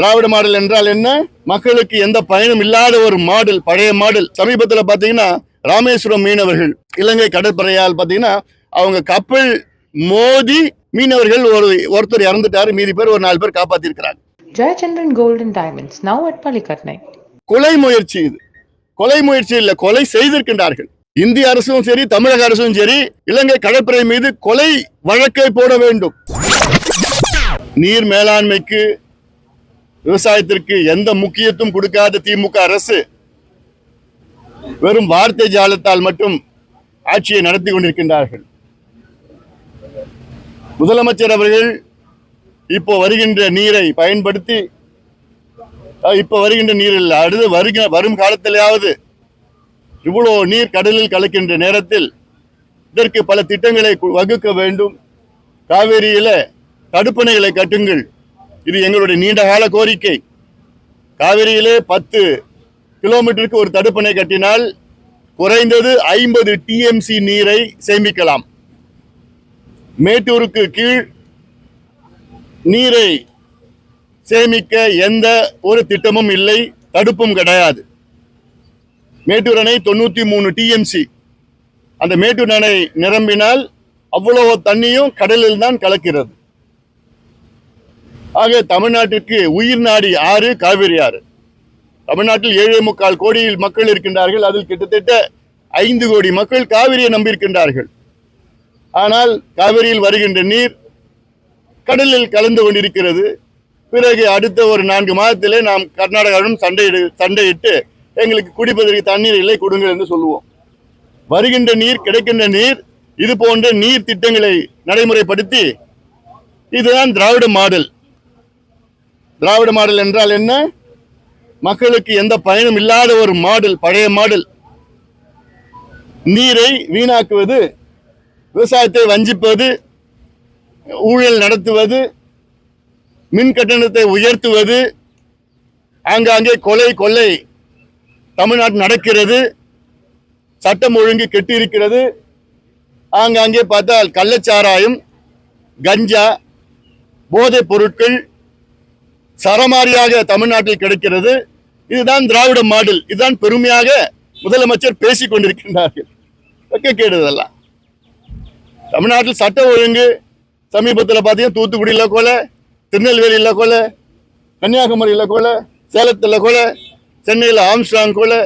திராவிட model என்றால் என்ன? மக்களுக்கு எந்த பயனும் இல்லாத ஒரு மாடல் பழைய மாடல். சமீபத்தில் பார்த்தீங்கன்னா ராமேஸ்வரம் மீனவர்கள் இலங்கை கடற்படையால் பார்த்தீங்கன்னா அவங்க கப்பல் மோதி மீனவர்கள் ஒரு ஒருத்தர் இறந்துட்டாரு மீதி பேர் ஒரு நாலு பேர் காப்பாத்திருக்கிறாங்க. Gold and Diamonds, now at Palikatnai. கொலை முயற்சி இது. கொலை முயற்சி இல்ல கொலை செய்திருக்கின்றார்கள். இந்திய அரசும் சரி தமிழக அரசும் சரி இலங்கை கடற்படை மீது கொலை வழக்கை போட வேண்டும். நீர் மேலாண்மைக்கு விவசாயத்திற்கு எந்த முக்கியத்துவம் கொடுக்காத திமுக அரசு வெறும் வார்த்தை ஜாலத்தால் மட்டும் ஆட்சியை நடத்தி கொண்டிருக்கின்றார்கள். முதலமைச்சர் அவர்கள் இப்போ வருகின்ற நீரை பயன்படுத்தி இப்போ வருகின்ற நீர் இல்லை அடுத்து வருகிற வரும் காலத்திலேயாவது இவ்வளோ நீர் கடலில் கலக்கின்ற நேரத்தில் இதற்கு பல திட்டங்களை வகுக்க வேண்டும். காவேரியில் தடுப்பணைகளை கட்டுங்கள். இது எங்களுடைய நீண்ட கால கோரிக்கை. காவிரியிலே பத்து கிலோமீட்டருக்கு ஒரு தடுப்பணை கட்டினால் குறைந்தது ஐம்பது டிஎம்சி நீரை சேமிக்கலாம். மேட்டூருக்கு கீழ் நீரை சேமிக்க எந்த ஒரு திட்டமும் இல்லை தடுப்பும் கிடையாது. மேட்டூர் அணை தொண்ணூற்றி மூணு டிஎம்சி அந்த மேட்டூர் அணை நிரம்பினால் அவ்வளவு தண்ணியும் கடலில் தான் கலக்கிறது. ஆக தமிழ்நாட்டிற்கு உயிர் நாடி ஆறு காவிரி ஆறு. தமிழ்நாட்டில் ஏழே முக்கால் கோடியில் மக்கள் இருக்கின்றார்கள். அதில் கிட்டத்தட்ட ஐந்து கோடி மக்கள் காவிரியை நம்பியிருக்கின்றார்கள். ஆனால் காவிரியில் வருகின்ற நீர் கடலில் கலந்து கொண்டிருக்கிறது. பிறகு அடுத்த ஒரு நான்கு மாதத்திலே நாம் கர்நாடகாவிடம் சண்டையிடு சண்டையிட்டு எங்களுக்கு குடிப்பதற்கு தண்ணீர் இல்லை கொடுங்கள் என்று சொல்லுவோம். வருகின்ற நீர் கிடைக்கின்ற நீர் இது போன்ற நீர் திட்டங்களை நடைமுறைப்படுத்தி இதுதான் திராவிட மாடல். திராவிட மாடல் என்றால் என்ன? மக்களுக்கு எந்த பயனும் இல்லாத ஒரு மாடல் பழைய மாடல். நீரை வீணாக்குவது விவசாயத்தை வஞ்சிப்பது ஊழல் நடத்துவது மின் கட்டணத்தை உயர்த்துவது ஆங்காங்கே கொலை கொள்ளை தமிழ்நாட்டில் நடக்கிறது சட்டம் ஒழுங்கு கெட்டு இருக்கிறது ஆங்காங்கே பார்த்தால் கள்ளச்சாராயம் கஞ்சா போதைப் பொருட்கள் சரமாரியாக தமிழ்நாட்டில் கிடைக்கிறது. இதுதான் திராவிட மாடல். இதுதான் பெருமையாக முதலமைச்சர் பேசிக் கொண்டிருக்கின்றார்கள். வெக்கக்கேடு இதெல்லாம் தமிழ்நாட்டில் சட்ட ஒழுங்கு சமீபத்தில் பார்த்தீங்கன்னா தூத்துக்குடியில் கொலை திருநெல்வேலியில் கொலை கன்னியாகுமரியில் கொலை சேலத்தில் கொலை சென்னையில் ஆம்ஸ்டாங் கொலை.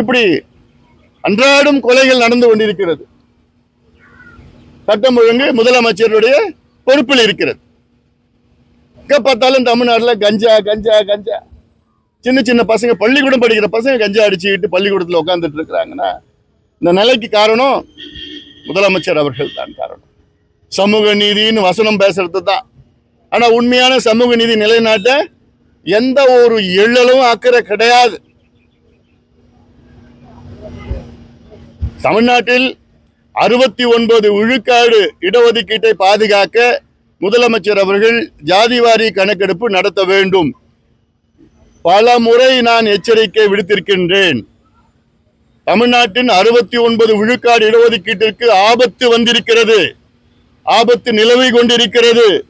இப்படி அன்றாடம் கொலைகள் நடந்து கொண்டிருக்கிறது. சட்டம் ஒழுங்கு முதலமைச்சருடைய பொறுப்பில் இருக்கிறது. எங்க பார்த்தாலும் தமிழ்நாட்டில் கஞ்சா கஞ்சா கஞ்சா. சின்ன சின்ன பசங்க பள்ளிக்கூடம் படிக்கிற பசங்க கஞ்சா அடிச்சுக்கிட்டு பள்ளிக்கூடத்தில் உட்காந்துட்டு இருக்கிறாங்கன்னா இந்த நிலைக்கு காரணம் முதலமைச்சர் அவர்கள் தான் காரணம். சமூக நீதின்னு வசனம் பேசுறது தான். ஆனால் உண்மையான சமூக நீதி நிலைநாட்ட எந்த ஒரு எள்ளலும் அக்கறை கிடையாது. தமிழ்நாட்டில் அறுபத்தி ஒன்பது விழுக்காடு இடஒதுக்கீட்டை பாதுகாக்க முதலமைச்சர் அவர்கள் ஜாதிவாரி கணக்கெடுப்பு நடத்த வேண்டும். பல முறை நான் எச்சரிக்கை விடுத்திருக்கின்றேன். தமிழ்நாட்டின் அறுபத்தி ஒன்பது விழுக்காடு இடஒதுக்கீட்டிற்கு ஆபத்து வந்திருக்கிறது. ஆபத்து நிலவை கொண்டிருக்கிறது.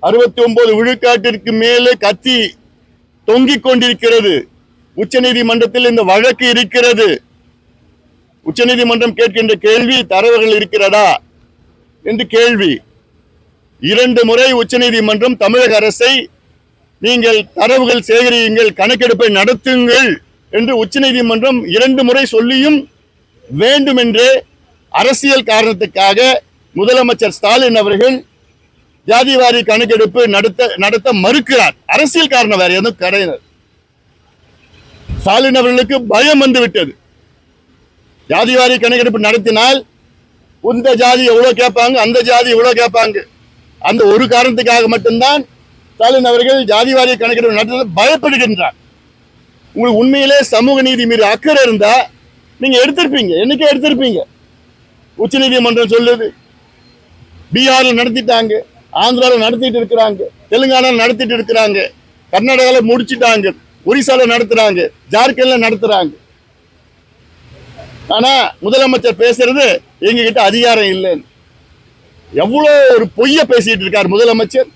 அறுபத்தி ஒன்பது விழுக்காட்டிற்கு மேலே கத்தி தொங்கிக் கொண்டிருக்கிறது. உச்சநீதிமன்றத்தில் இந்த வழக்கு இருக்கிறது. உச்சநீதிமன்றம் கேட்கின்ற கேள்வி தரவுகள் இருக்கிறதா? என்று கேள்வி. இரண்டு முறை உச்சநீதிமன்றம் தமிழக அரசை நீங்கள் தரவுகள் சேகரியுங்கள் கணக்கெடுப்பை நடத்துங்கள் என்று உச்சநீதிமன்றம் இரண்டு முறை சொல்லியும் வேண்டுமென்றே அரசியல் காரணத்துக்காக முதலமைச்சர் ஸ்டாலின் அவர்கள் ஜாதிவாரி கணக்கெடுப்பு நடத்த நடத்த மறுக்கிறார். அரசியல் காரணம் வேற எதுவும் கிடையாது. ஸ்டாலின் அவர்களுக்கு பயம் வந்து விட்டது ஜாதிவாரி கணக்கெடுப்பு நடத்தினால் இந்த ஜாதி எவ்வளவு கேட்பாங்க? அந்த ஜாதி எவ்வளவு கேட்பாங்க? அந்த ஒரு காரணத்துக்காக மட்டும்தான் ஸ்டாலின் அவர்கள் ஜாதிவாரி கணக்கெடுப்பு நடத்த பயப்படுகின்றார். உங்களுக்கு உண்மையிலே சமூக நீதி மீது அக்கறை இருந்தா நீங்க எடுத்திருப்பீங்க. என்னைக்கே எடுத்திருப்பீங்க. உச்சநீதிமன்றம் சொல்லுது. பீகார்ல நடத்திட்டாங்க. ஆந்திரால நடத்திட்டு இருக்கிறாங்க. தெலுங்கானாவில் நடத்திட்டு இருக்கிறாங்க. கர்நாடகால முடிச்சிட்டாங்க. ஒரிசால நடத்துறாங்க. ஜார்க்கண்ட்ல நடத்துறாங்க. ஆனா முதலமைச்சர் பேசுறது எங்ககிட்ட அதிகாரம் இல்லைன்னு. எவ்வளோ ஒரு பொய்ய பேசிட்டு இருக்கார் முதலமைச்சர்?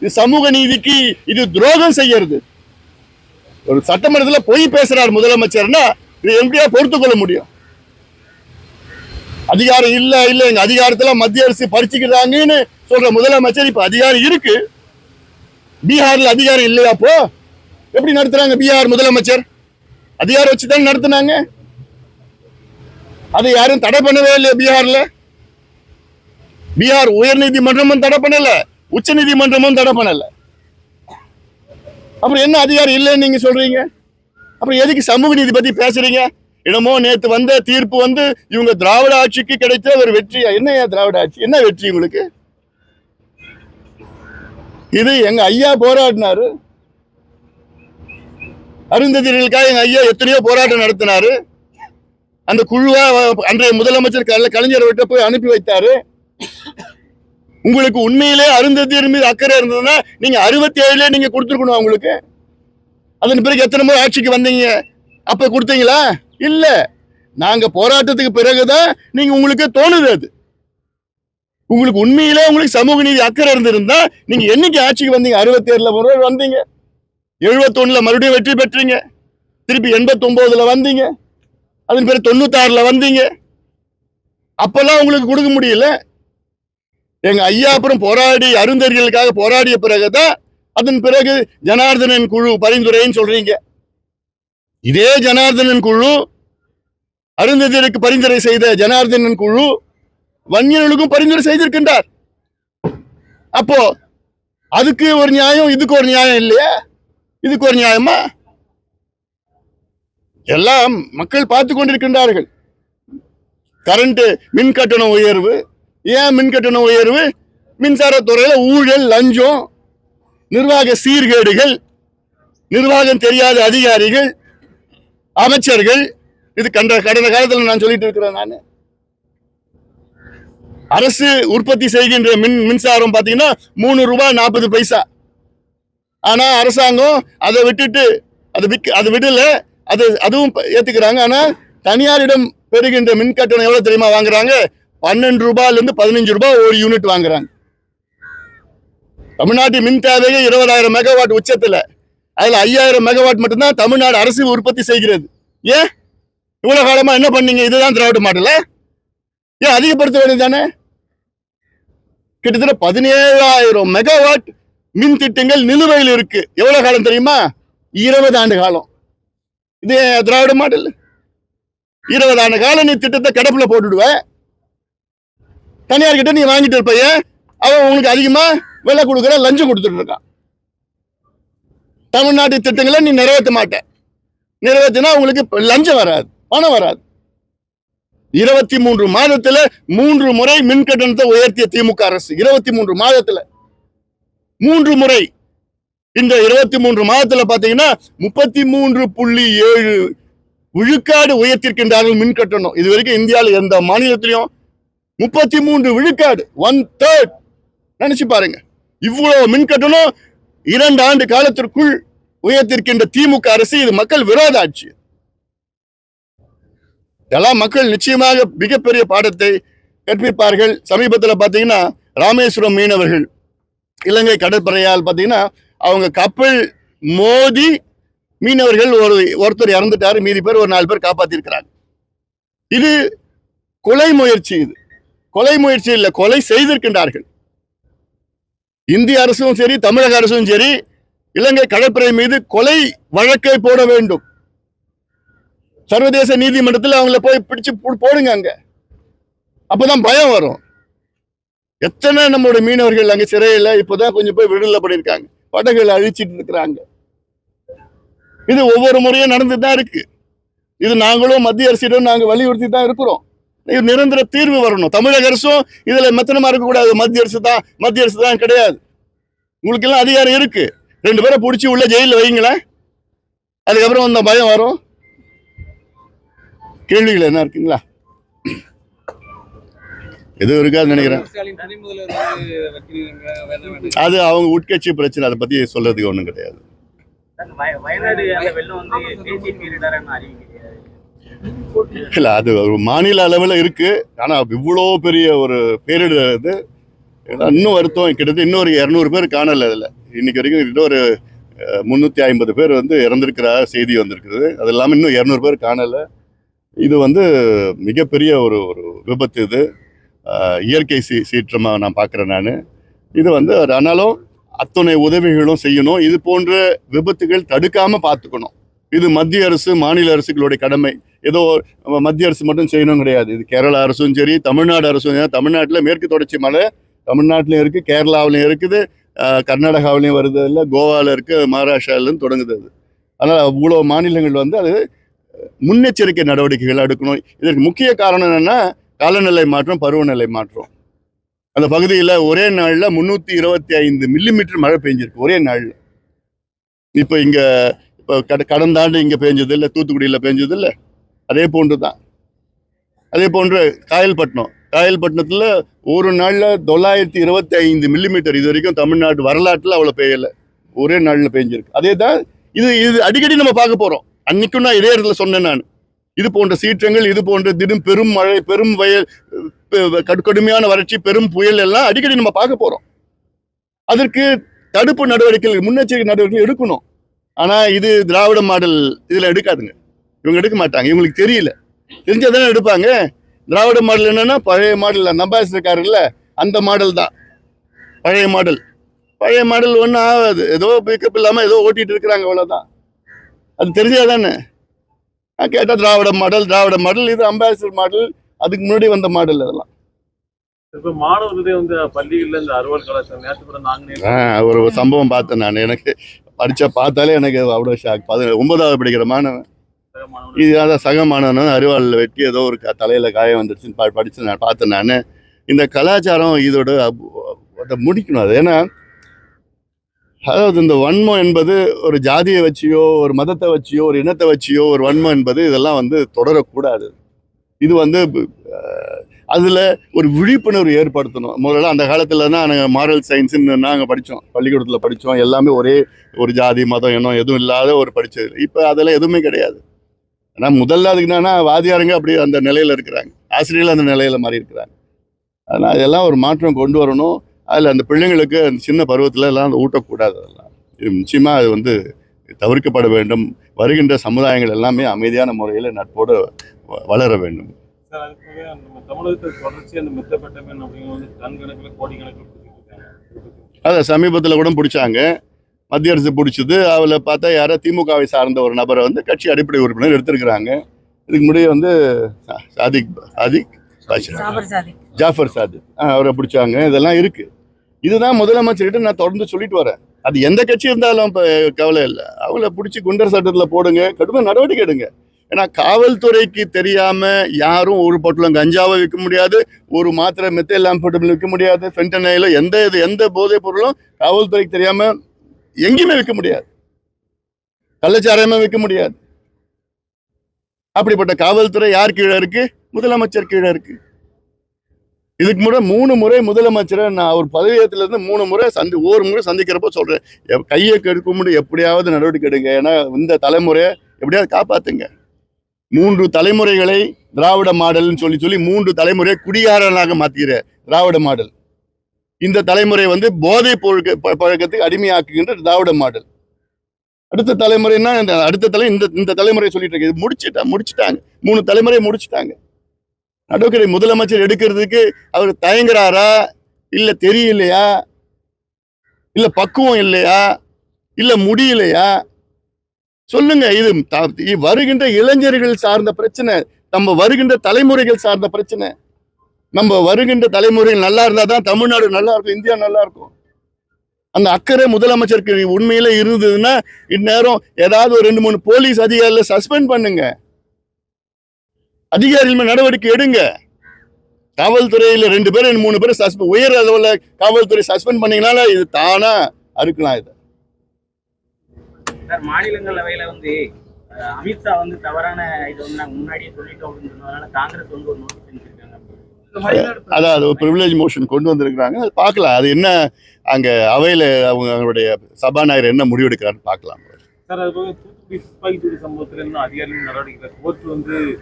இது சமூக நீதிக்கு இது துரோகம் செய்யறது. ஒரு சட்டமன்றத்துல பொய் பேசுறார் முதலமைச்சர்னா இது எப்படியா பொறுத்து கொள்ள முடியும்? அதிகாரம் இல்ல இல்ல எங்க அதிகாரத்துல மத்திய அரசு பறிச்சுக்கிறாங்கன்னு சொல்ற முதலமைச்சர் இப்ப அதிகாரம் இருக்கு. பீகார்ல அதிகாரம் இல்லையா அப்போ? எப்படி நடத்துறாங்க பீகார் முதலமைச்சர்? அதிகாரம் வச்சுதான் நடத்துனாங்க. அதை யாரும் தடை பண்ணவே இல்லையா பீகார்ல. பீகார் உயர் நீதிமன்றமும் தடை பண்ணல உச்ச நீதிமன்றமும் தடை பண்ணல. அப்புறம் என்ன அதிகாரம் இல்லைன்னு நீங்க சொல்றீங்க? அப்புறம் எதுக்கு சமூக நீதி பத்தி பேசுறீங்க? என்னமோ நேத்து வந்த தீர்ப்பு வந்து இவங்க திராவிட ஆட்சிக்கு கிடைத்த ஒரு வெற்றியா? என்ன திராவிட ஆட்சி? என்ன வெற்றி உங்களுக்கு இது எங்க ஐயா போராடினாரு. அருந்ததிகளுக்காக எங்க ஐயா எத்தனையோ போராட்டம் நடத்தினாரு. அந்த குழுவா அன்றைய முதலமைச்சர் கலைஞர் விட்ட போய் அனுப்பி வைத்தாரு. உங்களுக்கு உண்மையிலே அருந்ததியர் மீது அக்கறை இருந்ததுன்னா நீங்க அறுபத்தி ஏழுல நீங்க கொடுத்துருக்கணும் அவங்களுக்கு. அதன் பிறகு எத்தனை முறை ஆட்சிக்கு வந்தீங்க? அப்ப கொடுத்தீங்களா? இல்ல. நாங்க போராட்டத்துக்கு பிறகுதான் நீங்க உங்களுக்கு தோணுது அது. உங்களுக்கு உண்மையிலே உங்களுக்கு சமூக நீதி அக்கறை இருந்திருந்தா நீங்க என்னைக்கு ஆட்சிக்கு வந்தீங்க? அறுபத்தி ஏழுல முறை வந்தீங்க. எழுபத்தொன்னுல மறுபடியும் வெற்றி பெற்றீங்க. திருப்பி எண்பத்தி ஒன்பதுல வந்தீங்க. அதன் பிறகு தொண்ணூத்தாறுல வந்தீங்க. அப்பெல்லாம் உங்களுக்கு கொடுக்க முடியல. எங்க ஐயா அப்புறம் போராடி அருந்தர்களுக்காக போராடிய பிறகுதான் அதன் பிறகு ஜனார்தனன் குழு பரிந்துரைன்னு சொல்றீங்க. இதே ஜனார்தனன் குழு அருந்ததியருக்கு பரிந்துரை செய்த ஜனார்தனன் குழு வன்னியர்களுக்கும் பரிந்துரை செய்திருக்கின்றார். அப்போ அதுக்கு ஒரு நியாயம் இதுக்கு ஒரு நியாயம் இல்லையா? இதுக்கு ஒரு நியாயமா? எல்லாம் மக்கள் பார்த்து கொண்டிருக்கின்றார்கள். கரண்ட் மின் கட்டண உயர்வு ஏன் மின் கட்டண உயர்வு? மின்சாரத்துறையில் ஊழல் லஞ்சம் நிர்வாக சீர்கேடுகள் நிர்வாகம் தெரியாத அதிகாரிகள் அமைச்சர்கள். இது கண்ட கடந்த காலத்தில் நான் சொல்லிட்டு இருக்கிறேன் நான். அரசு உற்பத்தி செய்கின்ற மின் மின்சாரம் பார்த்தீங்கன்னா மூணு ரூபாய் நாற்பது பைசா. ஆனால் அரசாங்கம் அதை விட்டுட்டு அதை விக்க அதை விடல. அது அதுவும் ஏற்றுக்கிறாங்க ஆனால் தனியாரிடம் பெறுகின்ற மின் கட்டணம் எவ்வளோ தெரியுமா வாங்குறாங்க? பன்னெண்டு ரூபாயிலிருந்து பதினஞ்சு ரூபாய் ஒரு யூனிட் வாங்குறாங்க. தமிழ்நாட்டு மின் தேவையே இருபதாயிரம் மெகாவாட் உச்சத்தில். அதில் ஐயாயிரம் மெகாவாட் மட்டும்தான் தமிழ்நாடு அரசு உற்பத்தி செய்கிறது. ஏன்? இவ்வளோ காலமாக என்ன பண்ணீங்க? இதுதான் திராவிட மாடல ஏன் அதிகப்படுத்த வேண்டியது தானே? கிட்டத்தட்ட பதினேழாயிரம் மெகாவாட் மின் திட்டங்கள் நிலுவையில் இருக்கு. எவ்வளோ காலம் தெரியுமா? இருபது ஆண்டு காலம். இது திராவிட மாடல்? இருபது ஆண்டு காலம் நீ திட்டத்தை கடப்பில் போட்டுடுவேன் தனியார் கிட்ட நீ வாங்கிட்டு இருப்பைய அவன் உங்களுக்கு அதிகமா விலை கொடுக்குற லஞ்சம் கொடுத்துட்டு இருக்கான். தமிழ்நாட்டு திட்டங்களை நீ நிறைவேற்ற மாட்ட நிறைவேற்றினா உங்களுக்கு லஞ்சம் வராது பணம் வராது. இருபத்தி மூன்று மாதத்துல மூன்று முறை மின் கட்டணத்தை உயர்த்திய திமுக அரசு. இருபத்தி மூன்று மாதத்துல. மூன்று முறை. இந்த இருபத்தி மூன்று மாதத்துல பாத்தீங்கன்னா முப்பத்தி மூன்று புள்ளி ஏழு விழுக்காடு உயர்த்திருக்கின்றார்கள் மின் கட்டணம். இது வரைக்கும் இந்தியாவில் எந்த மாநிலத்திலையும் முப்பத்தி மூன்று விழுக்காடு ஒன் தேர்ட் நினைச்சு பாருங்க. இவ்வளவு மின்கட்டணம் இரண்டு ஆண்டு காலத்திற்குள் உயர்த்திருக்கின்ற திமுக அரசு இது மக்கள் விரோத ஆட்சி. இதெல்லாம் மக்கள் நிச்சயமாக மிகப்பெரிய பாடத்தை கற்பிப்பார்கள். சமீபத்தில் பார்த்தீங்கன்னா ராமேஸ்வரம் மீனவர்கள் இலங்கை கடற்படையால் பார்த்தீங்கன்னா அவங்க கப்பல் மோதி மீனவர்கள் ஒரு ஒருத்தர் இறந்துட்டாரு. மீதி பேர் ஒரு நாலு பேர் காப்பாற்றிருக்கிறாங்க இது கொலை முயற்சி இது. கொலை முயற்சி இல்லை கொலை செய்திருக்கின்றார்கள். இந்திய அரசும் சரி தமிழக அரசும் சரி இலங்கை கடற்படை மீது கொலை வழக்கை போட வேண்டும். சர்வதேச நீதிமன்றத்தில் அவங்கள போய் பிடிச்சு போடுங்க அங்க. அப்பதான் பயம் வரும். எத்தனை நம்மளுடைய மீனவர்கள் அங்க சிறையில் இப்போதான் கொஞ்சம் போய் விடுதலை பண்ணியிருக்காங்க. படகுகளை அழிச்சிட்டு இருக்கிறாங்க. இது ஒவ்வொரு முறையும் நடந்துட்டு தான் இருக்கு. இது நாங்களும் மத்திய அரசிடம் நாங்கள் வலியுறுத்தி தான் இருக்கிறோம். நிரந்தர தீர்வு வரணும். தமிழக அரசும் இதுல மெத்தனமா இருக்கக்கூடாது. மத்திய அரசு தான் மத்திய அரசு தான் கிடையாது. உங்களுக்கு எல்லாம் அதிகாரம் இருக்கு. ரெண்டு பேரை பிடிச்சி உள்ள ஜெயிலில் வைங்களேன். அதுக்கப்புறம் அந்த பயம் வரும். கேள்விகள் என்ன இருக்குங்களா? எதுவும் இருக்காதுன்னு நினைக்கிறேன். அது அவங்க உட்கட்சி பிரச்சனை. அதை பத்தி சொல்றதுக்கு ஒன்றும் கிடையாது. இல்ல அது ஒரு மாநில அளவில் இருக்கு. ஆனா இவ்வளோ பெரிய ஒரு பேரிடர் இது இன்னும் வருத்தம். கிட்டத்தட்ட இன்னொரு இரநூறு பேர் காணல அதில். இன்னைக்கு வரைக்கும் இன்னொரு முந்நூற்றி ஐம்பது பேர் வந்து இறந்துருக்கிற செய்தி வந்திருக்குது. அது இல்லாமல் இன்னும் இரநூறு பேர் காணலை. இது வந்து மிகப்பெரிய ஒரு ஒரு விபத்து இது. இயற்கை சீ சீற்றமாக நான் பார்க்குறேன் நான். இது வந்து ஆனாலும் அத்தனை உதவிகளும் செய்யணும். இது போன்ற விபத்துகள் தடுக்காமல் பார்த்துக்கணும் இது மத்திய அரசு மாநில அரசுகளுடைய கடமை. ஏதோ மத்திய அரசு மட்டும் செய்யணும் கிடையாது. இது கேரளா அரசும் சரி தமிழ்நாடு அரசும் சரி. தமிழ்நாட்டில் மேற்கு தொடர்ச்சி மலை தமிழ்நாட்டிலையும் இருக்குது கேரளாவிலையும் இருக்குது அஹ், கர்நாடகாவிலையும் வருது இல்லை கோவாவில் இருக்குது மகாராஷ்டிராவிலும் தொடங்குது அது. அதனால் அவ்வளோ மாநிலங்கள் வந்து அது முன்னெச்சரிக்கை நடவடிக்கைகள் எடுக்கணும். இதற்கு முக்கிய காரணம் என்னென்னா காலநிலை மாற்றம் பருவநிலை மாற்றம். அந்த பகுதியில் ஒரே நாளில் முந்நூற்றி இருபத்தி ஐந்து மில்லிமீட்டர் மழை பெஞ்சிருக்கு ஒரே நாளில். இப்போ இங்கே இப்போ கட கடந்த ஆண்டு இங்கே பெஞ்சது இல்லை தூத்துக்குடியில் பெஞ்சது இல்லை அதே போன்று தான். அதே போன்று காயல்பட்டினம். காயல்பட்டினத்தில் ஒரு நாளில் தொள்ளாயிரத்தி இருபத்தி ஐந்து மில்லிமீட்டர் இது வரைக்கும் தமிழ்நாட்டு வரலாற்றில் அவ்வளோ பெய்யலை. ஒரே நாளில் பெஞ்சிருக்கு. அதே தான் இது இது அடிக்கடி நம்ம பார்க்க போகிறோம் அன்னைக்கும் நான் இதே இடத்துல சொன்னேன் நான். இது போன்ற சீற்றங்கள் இது போன்ற திடும் பெரும் மழை பெரும் வயல் பெ- கடுமையான வறட்சி பெரும் புயல் எல்லாம் அடிக்கடி நம்ம பார்க்க போகிறோம் அதற்கு தடுப்பு நடவடிக்கைகள் முன்னெச்சரிக்கை நடவடிக்கைகள் எடுக்கணும். ஆனால் இது திராவிட மாடல் இதில் எடுக்காதுங்க. இவங்க எடுக்க மாட்டாங்க. இவங்களுக்கு தெரியல. தெரிஞ்சதானே எடுப்பாங்க. திராவிட மாடல் என்னன்னா பழைய மாடல். நம்பாஸ் இருக்காருல்ல அந்த மாடல் தான். பழைய மாடல். பழைய மாடல் ஒன்றும் ஆகாது. ஏதோ பிக்கப் இல்லாமல் ஏதோ ஓட்டிட்டு இருக்கிறாங்க அவ்வளோதான் அது தெரிஞ்சாதானே. நான் கேட்டால் திராவிட மாடல் திராவிட மாடல் இது அம்பாசிடர் மாடல் அதுக்கு முன்னாடி வந்த மாடல் அதெல்லாம். இப்ப மாணவர்களே வந்து பள்ளிகள்ல இந்த அறுவல் கலாச்சாரம் நேற்று ஒரு சம்பவம் பார்த்தேன் நான். எனக்கு படித்த பார்த்தாலே எனக்கு அவ்வளோ ஷாக் பதின ஒன்பதாவது படிக்கிற மாணவன். இது அதான் சக மாணவன் அறிவாளில் வெட்டி ஏதோ ஒரு தலையில் காயம் வந்துடுச்சுன்னு பா படிச்சு நான் பார்த்தேன் நான். இந்த கலாச்சாரம் இதோட அதை முடிக்கணும் அது. ஏன்னா அதாவது இந்த வன்மம் என்பது ஒரு ஜாதியை வச்சியோ ஒரு மதத்தை வச்சியோ ஒரு இனத்தை வச்சியோ ஒரு வன்மம் என்பது இதெல்லாம் வந்து தொடரக்கூடாது. இது வந்து அதில் ஒரு விழிப்புணர்வு ஏற்படுத்தணும். முதல்ல அந்த காலத்தில்னா தான் நாங்கள் மாரல் சயின்ஸ்ன்னு நாங்கள் படித்தோம் பள்ளிக்கூடத்தில் படித்தோம் எல்லாமே ஒரே ஒரு ஜாதி மதம் இன்னும் எதுவும் இல்லாத ஒரு படித்தது இப்போ அதெல்லாம் எதுவுமே கிடையாது. ஆனால் முதல்ல அதுக்கு என்னன்னா வாதியாருங்க அப்படி அந்த நிலையில் இருக்கிறாங்க. ஆசிரியர்கள் அந்த நிலையில் மாறி இருக்கிறாங்க. அதனால் அதெல்லாம் ஒரு மாற்றம் கொண்டு வரணும். அதில் அந்த பிள்ளைங்களுக்கு அந்த சின்ன பருவத்தில் எல்லாம் அந்த ஊட்டக்கூடாது அதெல்லாம். இது நிச்சயமாக அது வந்து தவிர்க்கப்பட வேண்டும். வருகின்ற சமுதாயங்கள் எல்லாமே அமைதியான முறையில் நட்போடு வ- வளர வேண்டும். சார் அதுக்காக நம்ம தமிழகத்தில் தொடர்ச்சி அந்த மெத்தப்பட்டமன் அப்படிங்கிற வந்து டன் கணக்கில் கோடி கணக்கில் கொடுத்துட்டு இருக்காங்க. அதை சமீபத்தில் கூட பிடிச்சாங்க. மத்திய அரசு பிடிச்சது. அதில் பார்த்தா யாரோ திமுகவை சார்ந்த ஒரு நபரை வந்து கட்சி அடிப்படை உறுப்பினர் எடுத்திருக்கிறாங்க. இதுக்கு முன்னாடி வந்து சா- சாதிக் சாதிக் ஜாஃபர் சாதிக். அவரை பிடிச்சாங்க. இதெல்லாம் இருக்கு. இதுதான் முதலமைச்சர்கிட்ட நான் தொடர்ந்து சொல்லிட்டு வரேன். அது எந்த கட்சி இருந்தாலும் இப்போ கவலை இல்லை. அவங்கள பிடிச்சி குண்டர் சட்டத்தில் போடுங்க. கடுமையாக நடவடிக்கை எடுங்க. ஏன்னா காவல்துறைக்கு தெரியாம யாரும் ஒரு பொட்டலம் கஞ்சாவை விற்க முடியாது ஒரு மாத்திரை மெத்தைல் ஆம்பட்டபிள் விற்க முடியாது ஃபென்டனைல எந்த இது எந்த போதைப் பொருளும் காவல்துறைக்கு தெரியாம எங்கேயுமே விற்க முடியாது. கள்ளச்சாராயமே விற்க முடியாது. அப்படிப்பட்ட காவல்துறை யார் கீழே இருக்கு? முதலமைச்சர் கீழே இருக்கு. இதுக்கு முறை மூணு முறை முதலமைச்சரை நான் அவர் பதவியேற்றல இருந்து மூணு முறை சந்தி ஒரு முறை சந்திக்கிறப்போ சொல்றேன். கையை கெடுக்க முடியும் எப்படியாவது நடவடிக்கை எடுங்க. ஏன்னா இந்த தலைமுறையை எப்படியாவது காப்பாத்துங்க. மூன்று தலைமுறைகளை திராவிட மாடல்னு சொல்லி சொல்லி மூன்று தலைமுறையை குடியாரனாக மாத்துகிற திராவிட மாடல். இந்த தலைமுறை வந்து போதை பொழுக்க ப- பழக்கத்துக்கு அடிமையாக்குகின்ற திராவிட மாடல். அடுத்த தலைமுறைன்னா இந்த அடுத்த தலை இந்த இந்த தலைமுறை சொல்லிட்டு இருக்கு. முடிச்சுட்டா முடிச்சுட்டாங்க. மூணு தலைமுறை முடிச்சுட்டாங்க. நடுக்கரை முதலமைச்சர் எடுக்கிறதுக்கு அவர் தயங்குறாரா? இல்லை தெரியலையா? இல்லை பக்குவம் இல்லையா? இல்லை முடியலையா? சொல்லுங்க இது வருகின்ற இளைஞர்கள் சார்ந்த பிரச்சனை நம்ம வருகின்ற தலைமுறைகள் சார்ந்த பிரச்சனை. நம்ம வருகின்ற தலைமுறைகள் நல்லா இருந்தா தான் தமிழ்நாடு நல்லா இருக்கும் இந்தியா நல்லா இருக்கும். அந்த அக்கறை முதலமைச்சருக்கு உண்மையில இருந்ததுன்னா இந்நேரம் ஏதாவது ஒரு ரெண்டு மூணு போலீஸ் அதிகாரிகளை சஸ்பெண்ட் பண்ணுங்க. அதிகாரிகள் மேல் நடவடிக்கை எடுங்க. காவல்துறையில ரெண்டு பேர் மூணு பேர் சஸ்பெண்ட் உயர் அளவில் காவல்துறை சஸ்பெண்ட் பண்ணீங்கனால இது தானா அறுக்கலாம் இதை. சார் மாநிலங்களவையில வந்து அமித்ஷா வந்து தவறான இது வந்து நாங்க முன்னாடியே சொல்லிட்டோம் அப்படின்னு சொன்னதுனால காங்கிரஸ் வந்து ஒரு நோட்டீஸ் அனுப்பிச்சிருக்காங்க. அதாவது ஒரு ப்ரிவிலேஜ் மோஷன் கொண்டு வந்திருக்கிறாங்க. அது பார்க்கலாம். அது என்ன அங்க அவையில அவங்க அவங்களுடைய சபாநாயகர் என்ன முடிவெடுக்கிறான்னு பார்க்கலாம். சார் அது போக தூத்துக்குடி துப்பாக்கி சூடு சம்பவத்துல இன்னும் அதிகாரிகள் நடவடிக்கை கோர்ட் வந்து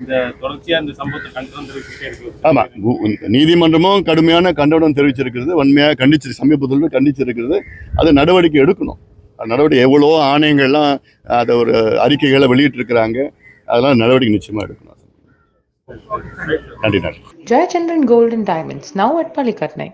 இந்த தொடர்ச்சியா இந்த சம்பவத்தை கண்டனம் தெரிவிச்சுட்டே இருக்கு. ஆமா உ- நீதிமன்றமும் கடுமையான கண்டனம் தெரிவிச்சிருக்கிறது. வன்மையாக கண்டிச்சு சமீபத்தில் கண்டிச்சிருக்கிறது. அது நடவடிக்கை எடுக்கணும். நடவடிக்கை எவ்வளோ ஆணையங்கள்லாம் அதை ஒரு அறிக்கைகளை வெளியிட்டிருக்கிறாங்க. அதெல்லாம் நடவடிக்கை நிச்சயமாக எடுக்கணும். நன்றி நன்றி. Jayachandran golden diamonds now at பள்ளிக்கட்னை